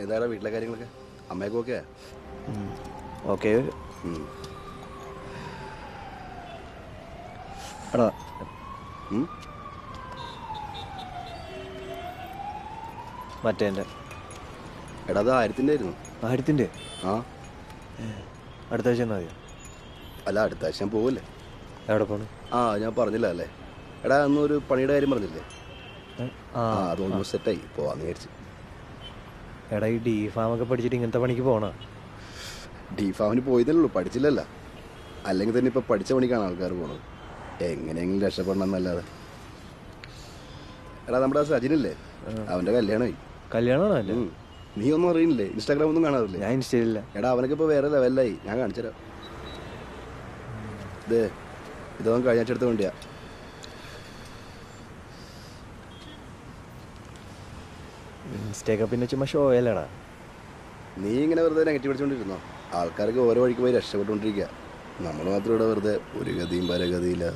ഏതാടാ വീട്ടിലെ കാര്യങ്ങളൊക്കെ അമ്മയൊക്കെ ഓക്കെ ഓക്കെ എടാ. മറ്റേ എടാ അത് ആയിരത്തിന്റെ ആയിരുന്നു. ആയിരത്തിന്റെ? ആ. അടുത്ത ആഴ്ച എന്നാ മതിയോ? അല്ല അടുത്ത ആഴ്ച ഞാൻ പോവില്ലേ? എവിടെ പോണു? ആ ഞാൻ പറഞ്ഞില്ല അല്ലേ? എടാ അന്ന് ഒരു പണിയുടെ കാര്യം പറഞ്ഞില്ലേ? ആ. ആ അത് ഓൾമോസ്റ്റ് സെറ്റായി പോവാന്ന് വിചാരിച്ചു. എടാ ഈ ഡി ഫാമൊക്കെ പഠിച്ചിട്ട് ഇങ്ങനത്തെ പണിക്ക് പോണോ? ഡി ഫാമിന് പോയതല്ലേ ഉള്ളൂ പഠിച്ചില്ലല്ല. അല്ലെങ്കിൽ തന്നെ ഇപ്പൊ പഠിച്ച പണിക്കാണ് ആൾക്കാർ പോണത്. എങ്ങനെയെങ്കിലും രക്ഷപ്പെടണം എന്നല്ലാതെ എടാ നമ്മുടെ സജിനല്ലേ? അവന്റെ കല്യാണമായി. കല്യാണമാണോ അല്ലേ നീ ഒന്നും അറിയില്ലേ ഇൻസ്റ്റാഗ്രാം ഒന്നും കാണാറില്ലേ? ഞാൻ ഇൻസ്റ്റയിലില്ല. എടാ അവനൊക്കെ ഇപ്പൊ വേറെ ലെവലായി ഞാൻ കാണിച്ചുതരാം. ഇതേ ഇതൊന്നും കഴിഞ്ഞ എടുത്ത വണ്ടിയാ. ഇൻസ്റ്റയൊക്കെ പിന്നെ ചുമ്മാ ഷോ അല്ലടാ നീ ഇങ്ങനെ വെറുതെ നെഗറ്റീവ് അടിച്ചുകൊണ്ടിരുന്നോ ആൾക്കാർക്ക് ഓരോ വഴിക്ക് പോയി രക്ഷപ്പെട്ടുകൊണ്ടിരിക്കുക നമ്മൾ മാത്രം ഇവിടെ വെറുതെ ഒരു ഗതിയും പരഗതിയില്ല.